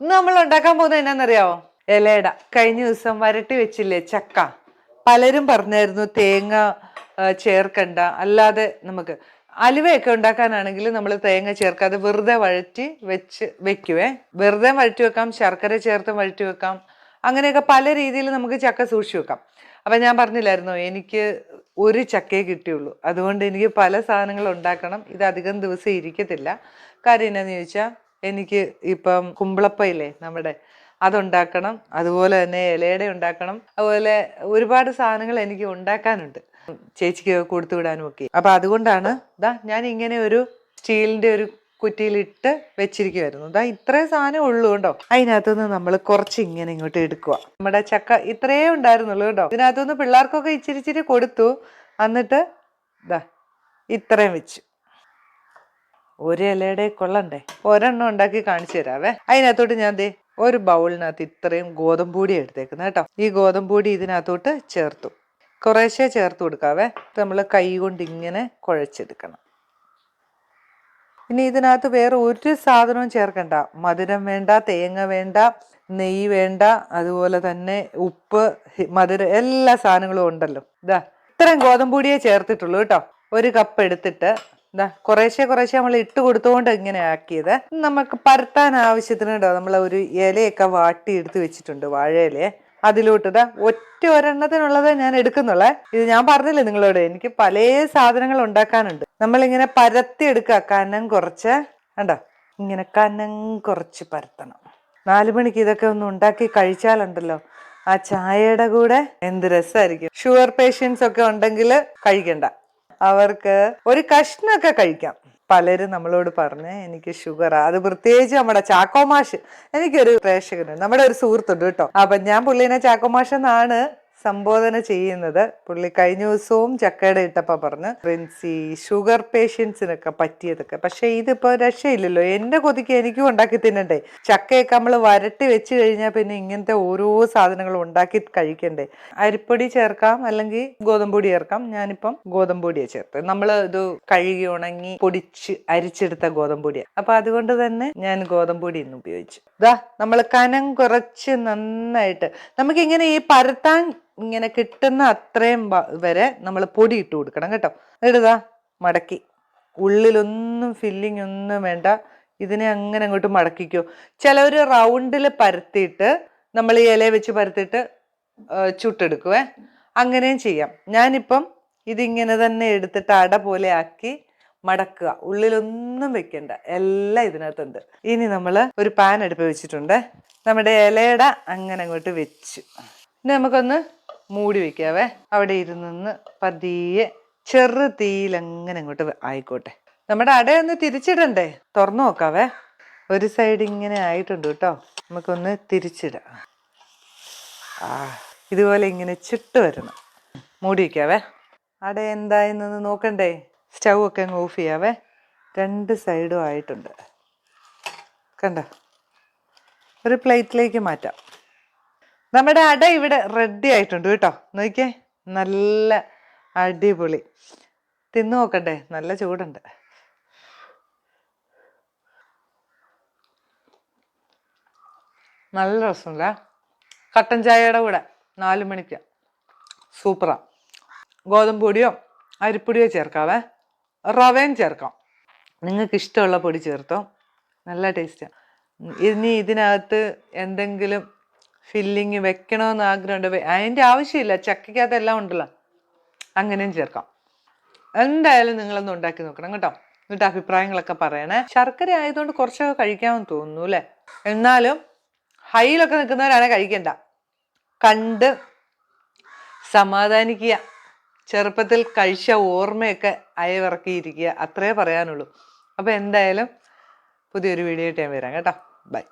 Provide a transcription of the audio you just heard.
ഇന്ന് നമ്മൾ ഉണ്ടാക്കാൻ പോകുന്നത് എന്നാന്നറിയാവോ? ഇലയിട. കഴിഞ്ഞ ദിവസം വരട്ടി വെച്ചില്ലേ ചക്ക. പലരും പറഞ്ഞായിരുന്നു തേങ്ങ ചേർക്കണ്ട. അല്ലാതെ നമുക്ക് അലുവയൊക്കെ ഉണ്ടാക്കാനാണെങ്കിൽ നമ്മൾ തേങ്ങ ചേർക്കാതെ വെറുതെ വഴറ്റി വെച്ച് വെക്കുവേ. വെറുതെ വഴറ്റി വെക്കാം ശർക്കര ചേർത്ത് വഴറ്റി വെക്കാം. അങ്ങനെയൊക്കെ പല രീതിയിൽ നമുക്ക് ചക്ക സൂക്ഷിച്ചു വെക്കാം. അപ്പം ഞാൻ പറഞ്ഞില്ലായിരുന്നു എനിക്ക് ഒരു ചക്കയെ കിട്ടിയുള്ളൂ. അതുകൊണ്ട് എനിക്ക് പല സാധനങ്ങൾ ഉണ്ടാക്കണം. ഇത് അധികം ദിവസം ഇരിക്കത്തില്ല. കാര്യം എന്നാന്ന് ചോദിച്ചാൽ എനിക്ക് ഇപ്പം കുമ്പളപ്പയില്ലേ നമ്മുടെ അതുണ്ടാക്കണം അതുപോലെ തന്നെ ഇലയുടെ ഉണ്ടാക്കണം അതുപോലെ ഒരുപാട് സാധനങ്ങൾ എനിക്ക് ഉണ്ടാക്കാനുണ്ട്. ചേച്ചിക്ക് കൊടുത്തു വിടാനും ഒക്കെ. അപ്പൊ അതുകൊണ്ടാണ് ഇതാ ഞാൻ ഇങ്ങനെ ഒരു സ്റ്റീലിന്റെ ഒരു കുറ്റിയിലിട്ട് വെച്ചിരിക്കുമായിരുന്നു ഇതാ ഇത്രേ സാധനം ഉള്ളൂ കേട്ടോ അതിനകത്തുനിന്ന് നമ്മൾ കുറച്ച് ഇങ്ങനെ ഇങ്ങോട്ട് എടുക്കുക നമ്മുടെ ചക്ക ഇത്രയേ ഉണ്ടായിരുന്നുള്ളൂ കേട്ടോ ഇതിനകത്തുനിന്ന് പിള്ളേർക്കൊക്കെ ഇച്ചിരി ഇച്ചിരി കൊടുത്തു. എന്നിട്ട് ഇതാ ഇത്രയും വെച്ചു. ഒരു ഇലയുടെ കൊള്ളണ്ടേ? ഒരെണ്ണം ഉണ്ടാക്കി കാണിച്ചു തരാവേ. അതിനകത്തോട്ട് ഞാൻ ദേ ഒരു ബൗളിനകത്ത് ഇത്രയും ഗോതമ്പൂടി എടുത്തേക്കുന്നത് കേട്ടോ. ഈ ഗോതമ്പൂടി ഇതിനകത്തോട്ട് ചേർത്തു. കുറേശ്ശെ ചേർത്ത് കൊടുക്കാവേ. നമ്മൾ കൈ കൊണ്ട് ഇങ്ങനെ കുഴച്ചെടുക്കണം. ഇനി ഇതിനകത്ത് വേറെ ഒരു സാധനവും ചേർക്കണ്ട. മധുരം വേണ്ട തേങ്ങ വേണ്ട നെയ്യ് വേണ്ട അതുപോലെ തന്നെ ഉപ്പ് മധുരം എല്ലാ സാധനങ്ങളും ഉണ്ടല്ലോ. ഇതാ ഇത്രയും ഗോതമ്പൂടിയേ ചേർത്തിട്ടുള്ളൂ കേട്ടോ. ഒരു കപ്പ് എടുത്തിട്ട് ഇതാ കുറേശ്ശെ കുറേശ്ശെ നമ്മൾ ഇട്ട് കൊടുത്തുകൊണ്ട് ഇങ്ങനെ ആക്കിയത്. നമുക്ക് പരത്താൻ ആവശ്യത്തിന് കേട്ടോ നമ്മൾ ഒരു ഇലയൊക്കെ വാട്ടി എടുത്ത് വെച്ചിട്ടുണ്ട് വാഴയിലയെ അതിലോട്ട് ഇതാ ഒറ്റ ഒരെണ്ണത്തിനുള്ളത് ഞാൻ എടുക്കുന്നുള്ളേ. ഇത് ഞാൻ പറഞ്ഞില്ലേ നിങ്ങളോട് എനിക്ക് പല സാധനങ്ങൾ ഉണ്ടാക്കാനുണ്ട്. നമ്മളിങ്ങനെ പരത്തി എടുക്കുക കനം കുറച്ച്. കണ്ടോ? ഇങ്ങനെ കനം കുറച്ച് പരത്തണം. നാലു മണിക്ക് ഇതൊക്കെ ഒന്ന് ഉണ്ടാക്കി കഴിച്ചാലുണ്ടല്ലോ. ആ ചായയുടെ കൂടെ എന്ത് രസമായിരിക്കും ഷുഗർ പേഷ്യൻസ് ഒക്കെ ഉണ്ടെങ്കിൽ കഴിക്കണ്ട. അവർക്ക് ഒരു കഷ്ണമൊക്കെ കഴിക്കാം. പലരും നമ്മളോട് പറഞ്ഞ് എനിക്ക് ഷുഗർ അത് പ്രത്യേകിച്ച് നമ്മുടെ ചാക്കോമാഷ്. എനിക്കൊരു പ്രേക്ഷകനുണ്ട്. നമ്മുടെ ഒരു സുഹൃത്തുണ്ട് കേട്ടോ. അപ്പൊ ഞാൻ പുള്ളീനെ ചാക്കോമാഷ് എന്നാണ് സംബോധന ചെയ്യുന്നത് പുള്ളി കഴിഞ്ഞ ദിവസവും ചക്കയുടെ ഇട്ടപ്പ പറഞ്ഞ് പ്രിൻസി ഷുഗർ പേഷ്യൻസിനൊക്കെ പറ്റിയതൊക്കെ. പക്ഷെ ഇതിപ്പോ രക്ഷയില്ലല്ലോ. എന്റെ കൊതിക്ക് എനിക്കും ഉണ്ടാക്കി തിന്നണ്ടേ. ചക്കയൊക്കെ നമ്മൾ വരട്ടി വെച്ച് കഴിഞ്ഞാൽ പിന്നെ ഇങ്ങനത്തെ ഓരോ സാധനങ്ങളും ഉണ്ടാക്കി കഴിക്കണ്ടേ. അരിപ്പൊടി ചേർക്കാം അല്ലെങ്കിൽ ഗോതമ്പൊടി ചേർക്കാം. ഞാനിപ്പം ഗോതമ്പൊടിയാണ് ചേർത്ത് നമ്മൾ ഇത് കഴുകി ഉണങ്ങി പൊടിച്ച് അരിച്ചെടുത്ത ഗോതമ്പൊടിയാണ് അപ്പൊ അതുകൊണ്ട് തന്നെ ഞാൻ ഗോതമ്പൊടി ഇന്ന് ഉപയോഗിച്ചു. ഇതാ നമ്മൾ കനം കുറച്ച് നന്നായിട്ട്. നമുക്ക് ഇങ്ങനെ ഈ പരത്താൻ ഇങ്ങനെ കിട്ടുന്ന അത്രയും വരെ നമ്മൾ പൊടി ഇട്ട് കൊടുക്കണം കേട്ടോ. എന്നിട്ടാ മടക്കി. ഉള്ളിലൊന്നും ഫില്ലിംഗ് ഒന്നും വേണ്ട. ഇതിനെ അങ്ങനെ അങ്ങോട്ട് മടക്കിക്കോ. ചിലവർ റൗണ്ടിൽ പരത്തിയിട്ട് നമ്മൾ ഈ ഇല വെച്ച് പരത്തിയിട്ട് ചുട്ടെടുക്കുവേ. അങ്ങനെയും ചെയ്യാം. ഞാനിപ്പം ഇതിങ്ങനെ തന്നെ എടുത്തിട്ട് അട പോലെ ആക്കി മടക്കുക. ഉള്ളിലൊന്നും വെക്കണ്ട. എല്ലാം ഇതിനകത്തുണ്ട്. ഇനി നമ്മൾ ഒരു പാൻ അടുപ്പ് വെച്ചിട്ടുണ്ട്. നമ്മുടെ ഇലയുടെ അങ്ങനെ അങ്ങോട്ട് വെച്ചു. ഇനി നമുക്കൊന്ന് മൂടി വെക്കാവേ. അവിടെ ഇരുന്ന് പതിയെ ചെറു തീയിൽ അങ്ങനെ അങ്ങോട്ട് ആയിക്കോട്ടെ. നമ്മുടെ അടയൊന്ന് തിരിച്ചിടണ്ടേ? തുറന്നു നോക്കാവേ. ഒരു സൈഡ് ഇങ്ങനെ ആയിട്ടുണ്ട് കേട്ടോ. നമുക്കൊന്ന് തിരിച്ചിടാം. ആ ഇതുപോലെ ഇങ്ങനെ ചുട്ട് വരണം. മൂടി വയ്ക്കാവേ അട എന്തായെന്നൊന്ന് നോക്കണ്ടേ? സ്റ്റൗ ഒക്കെ അങ്ങ് ഓഫ് ചെയ്യാവേ. രണ്ട് സൈഡും ആയിട്ടുണ്ട്. കണ്ട? ഒരു പ്ലേറ്റിലേക്ക് മാറ്റാം. നമ്മുടെ അട ഇവിടെ റെഡി ആയിട്ടുണ്ട് കേട്ടോ. നോക്കിയേ നല്ല അടിപൊളി. തിന്നു നോക്കണ്ടേ നല്ല ചൂടുണ്ട്. നല്ല രസമില്ല കട്ടൻ ചായയുടെ കൂടെ നാല് മണിക്ക്. സൂപ്പറാ. ഗോതമ്പ് പൊടിയോ അരിപ്പൊടിയോ ചേർക്കാവേ. റവയും ചേർക്കാം. നിങ്ങൾക്ക് ഇഷ്ടമുള്ള പൊടി ചേർത്തോ. നല്ല ടേസ്റ്റാണ് ഇനി ഇതിനകത്ത് എന്തെങ്കിലും ഫില്ലിങ് വെക്കണമെന്ന് ആഗ്രഹമുണ്ട്. അതിന്റെ ആവശ്യമില്ല. ചക്കയ്ക്കകത്ത് എല്ലാം ഉണ്ടല്ലോ. അങ്ങനെയും ചേർക്കാം. എന്തായാലും നിങ്ങളൊന്ന് ഉണ്ടാക്കി നോക്കണം കേട്ടോ. എന്നിട്ട് അഭിപ്രായങ്ങളൊക്കെ പറയണേ. ശർക്കര ആയതുകൊണ്ട് കുറച്ചൊക്കെ കഴിക്കാമെന്ന് തോന്നുന്നു അല്ലേ? എന്നാലും ഹൈയിലൊക്കെ നിൽക്കുന്നവരാണ് കഴിക്കണ്ട. കണ്ട് സമാധാനിക്കുക. ചെറുപ്പത്തിൽ കഴിച്ച ഓർമ്മയൊക്കെ അയവിറക്കിയിരിക്കുക. അത്രേ പറയാനുള്ളൂ. അപ്പോൾ എന്തായാലും പുതിയൊരു വീഡിയോ ആയിട്ട് ഞാൻ വരാം കേട്ടോ. ബൈ